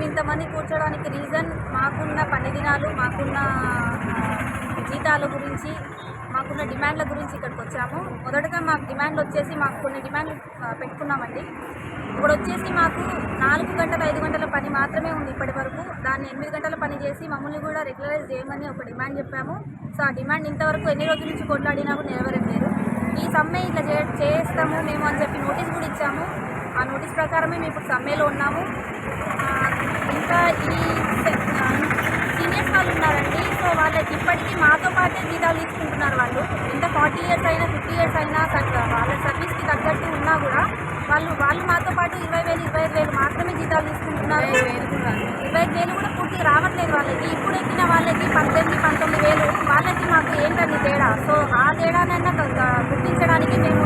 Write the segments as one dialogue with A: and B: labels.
A: మేము ఇంతమంది కూర్చోడానికి రీజన్ మాకున్న పని దినాలు మాకున్న జీతాల గురించి మాకున్న డిమాండ్ల గురించి ఇక్కడికి వచ్చాము. మొదటగా మాకు డిమాండ్లు వచ్చేసి మాకు కొన్ని డిమాండ్లు పెట్టుకున్నామండి. ఇప్పుడు వచ్చేసి మాకు నాలుగు గంటల ఐదు గంటల పని మాత్రమే ఉంది ఇప్పటి వరకు. దాన్ని ఎనిమిది గంటల పని చేసి మమ్మల్ని కూడా రెగ్యులరైజ్ చేయమని ఒక డిమాండ్ చెప్పాము. సో ఆ డిమాండ్ ఇంతవరకు ఎన్ని రోజుల నుంచి కొట్లాడినా కూడా నెరవేరలేదు ఈ సమ్మె ఇట్లా చే చేస్తాము మేము అని చెప్పి నోటీస్ కూడా ఇచ్చాము. ఆ నోటీస్ ప్రకారమే మేము ఇప్పుడు సమ్మెలో ఉన్నాము. ఇంకా ఈ సీనియర్స్ వాళ్ళు ఉన్నారండి. సో వాళ్ళకి ఇప్పటికీ మాతో పాటే జీతాలు తీసుకుంటున్నారు వాళ్ళు. ఎంత ఫార్టీ ఇయర్స్ అయినా ఫిఫ్టీ ఇయర్స్ అయినా వాళ్ళ సర్వీస్కి తగ్గట్టు ఉన్నా కూడా వాళ్ళు వాళ్ళు మాతో పాటు ఇరవై వేలు ఇరవై ఐదు వేలు మాత్రమే జీతాలు తీసుకుంటున్నారు. ఇరవై ఐదు వేలు కూడా పూర్తిగా రావట్లేదు వాళ్ళకి. ఇప్పుడు ఎక్కిన వాళ్ళకి పద్దెనిమిది పంతొమ్మిది వేలు వాళ్ళకి మాకు ఏంటండి తేడా సో ఆ తేడానైనా క- క- గుర్తించడానికి మేము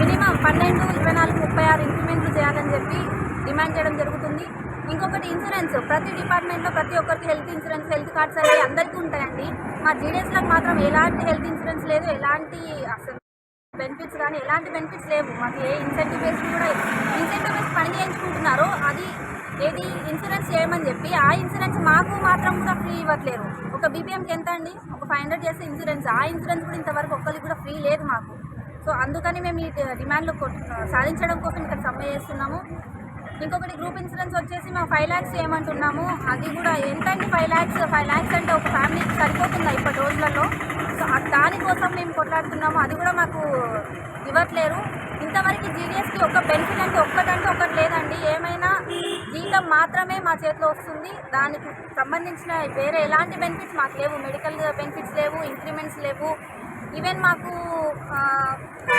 A: మినిమం పన్నెండు ఇరవై నాలుగు ముప్పై ఆర్ ఇంక్రిమెంట్లు చేయాలని చెప్పి డిమాండ్ చేయడం జరుగుతుంది. ఇంకొకటి ఇన్సూరెన్స్ ప్రతి డిపార్ట్మెంట్లో ప్రతి ఒక్కరికి హెల్త్ ఇన్సూరెన్స్ హెల్త్ కార్డ్స్ అనేవి అందరికీ ఉంటాయండి. మా జీడిఎస్లకు మాత్రం ఎలాంటి హెల్త్ ఇన్సూరెన్స్ లేదు ఎలాంటి అసలు బెనిఫిట్స్ కానీ ఎలాంటి బెనిఫిట్స్ లేవు. మాకు ఏ ఇన్సెంటివ్ బేస్ కూడా ఇన్సెంటివ్ బేస్ పని చేయించుకుంటున్నారో అది ఏది ఇన్సూరెన్స్ చేయమని చెప్పి ఆ ఇన్సూరెన్స్ మాకు మాత్రం కూడా ఫ్రీ ఇవ్వట్లేరు. ఒక బీపీఎంకి ఎంత అండి? ఒక ఫైవ్ హండ్రెడ్ చేస్తే ఇన్సూరెన్స్ ఆ ఇన్సూరెన్స్ కూడా ఇంతవరకు ఒక్కరికి కూడా ఫ్రీ లేదు మాకు. సో అందుకని మేము ఈ డిమాండ్లు సాధించడం కోసం ఇక్కడ సమ్మె చేస్తున్నాము. ఇంకొకటి గ్రూప్ ఇన్సూరెన్స్ వచ్చేసి మేము ఫైవ్ ల్యాక్స్ చేయమంటున్నాము అది కూడా ఎంతండి ఫైవ్ ల్యాక్స్? ఫైవ్ ల్యాక్స్ అంటే ఒక ఫ్యామిలీకి సరిపోతుందా ఇప్పటి రోజులలో? సో దానికోసం మేము కొట్లాడుతున్నాము. అది కూడా మాకు ఇవ్వట్లేరు. ఇంతవరకు జీడిఎస్కి ఒక బెనిఫిట్ అంటే ఒక్కటంటే ఒకటి లేదండి. ఏమైనా జీతం మాత్రమే మా చేతిలో వస్తుంది. దానికి సంబంధించిన వేరే ఎలాంటి బెనిఫిట్స్ మాకు లేవు. మెడికల్ బెనిఫిట్స్ లేవు ఇంక్రిమెంట్స్ లేవు. ఈవెన్ మాకు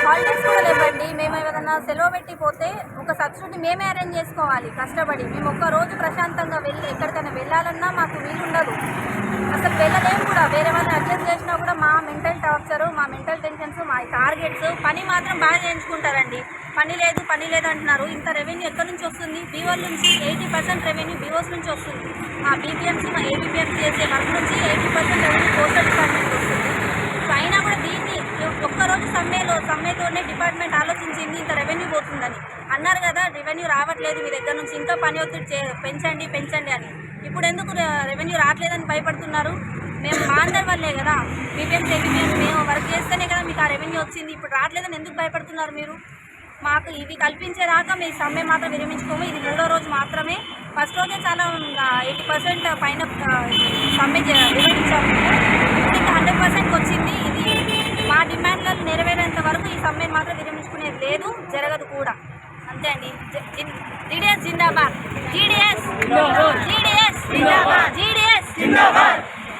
A: హాలిడేస్ కూడా లేవండి. మేము ఏదైనా సెలవు పెట్టి పోతే ఒక సబ్సిడీ మేమే అరేంజ్ చేసుకోవాలి కష్టపడి. మేము ఒక్క రోజు ప్రశాంతంగా వెళ్ళి ఎక్కడికైనా వెళ్ళాలన్నా మాకు వీలుండదు. అసలు వెళ్ళలేము కూడా. వేరే వాళ్ళని అడ్జస్ట్ చేసినా కూడా మా మెంటల్ టార్చర్ మా మెంటల్ టెన్షన్స్ మా టార్గెట్స్ పని మాత్రం బాగా చేయించుకుంటారండి. పని లేదు పని లేదు అంటున్నారు. ఇంత రెవెన్యూ ఎక్కడి నుంచి వస్తుంది? బీఓల నుంచి ఎయిటీ పర్సెంట్ రెవెన్యూ బీఓస్ నుంచి వస్తుంది. మా బీపీఎంసీ మా ఏబీపీఎంసీ చేసే వర్క్ నుంచి eighty percent revenue postal department వస్తుంది సో అయినా కూడా దీన్ని ఒక్కరోజు సమ్మెలో సమ్మెతోనే డిపార్ట్మెంట్ ఆలోచించింది ఇంత రెవెన్యూ పోతుందని అన్నారు కదా రెవెన్యూ రావట్లేదు మీ దగ్గర నుంచి ఇంకా పని ఒత్తిడి చే పెంచండి పెంచండి అని. ఇప్పుడు ఎందుకు రెవెన్యూ రావట్లేదని భయపడుతున్నారు? మేము మా అందరి వల్లే కదా. బీపీఎం ఏబీపీఎం మేము వర్క్ చేస్తేనే కదా మీకు ఆ రెవెన్యూ వచ్చింది. ఇప్పుడు రావట్లేదని ఎందుకు భయపడుతున్నారు మీరు? మాకు ఇవి కల్పించేదాకా మీ సమ్మె మాత్రం విరమించుకోము. ఇది మూడో రోజు మాత్రమే. ఫస్ట్ రోజే చాలా ఎయిటీ పర్సెంట్ పైన సమ్మె వివరించాము విరమించాము. ఇప్పుడు ఇంకా హండ్రెడ్ పర్సెంట్ వచ్చింది. ఇది మా డిమాండ్లను నెరవేరేంత వరకు ఈ సమ్మె మాత్రం విరమించుకునేది లేదు. జరగదు కూడా. అంతే అండి. జీడిఎస్ జిందాబాద్. జీడిఎస్. జీడిఎస్ జీడిఎస్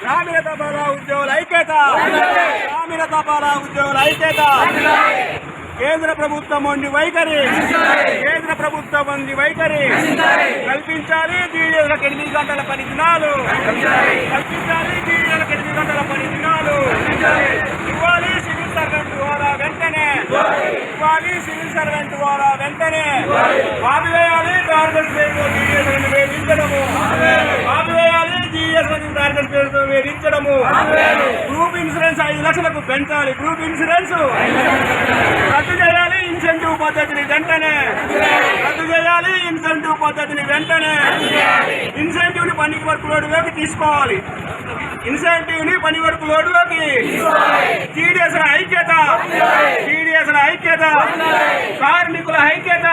B: గ్రామీణ తపాలా ఉద్యోగుల ఐక్యత. గ్రామీణ తపాలా ఉద్యోగుల ఐక్యత. కేంద్ర ప్రభుత్వం వండి వైఖరి. కేంద్ర ప్రభుత్వం వండి వైఖరి. కల్పించాలి జీడీలకు ఎనిమిది గంటల పని దినాలు కల్పించాలి జీడీలకు ఎనిమిది గంటల పని దినాలు ఇవ్వాలి సర్వెంట్ ద్వారా వెంటనే. ఇవ్వాలి సివిల్ సర్వెంట్ ద్వారా వెంటనే. ఆపివేయాలి టార్గెట్ పేరుతో జీడీఎస్లను వేధించడము. ఆపివేయాలి జీఎస్లను టార్గెట్ పేరుతో వేధించడము. గ్రూప్ ఇన్సూరెన్స్ ఐదు లక్షలకు పెంచాలి. గ్రూప్ ఇన్సూరెన్స్ రద్దు చేయాలి ఇన్సెంటివ్ పద్ధతిని వెంటనే. రద్దు చేయాలి ఇన్సెంటివ్ పద్ధతిని వెంటనే. ఇన్సెంటివ్ని పని వర్క్ లోడ్లోకి తీసుకోవాలి. ఇన్సెంటివ్ని పని వర్క్ లోడ్లోకి టీడీఎస్ ఐక్యత. టీడీఎస్ ఐక్యత. కార్మికుల ఐక్యత.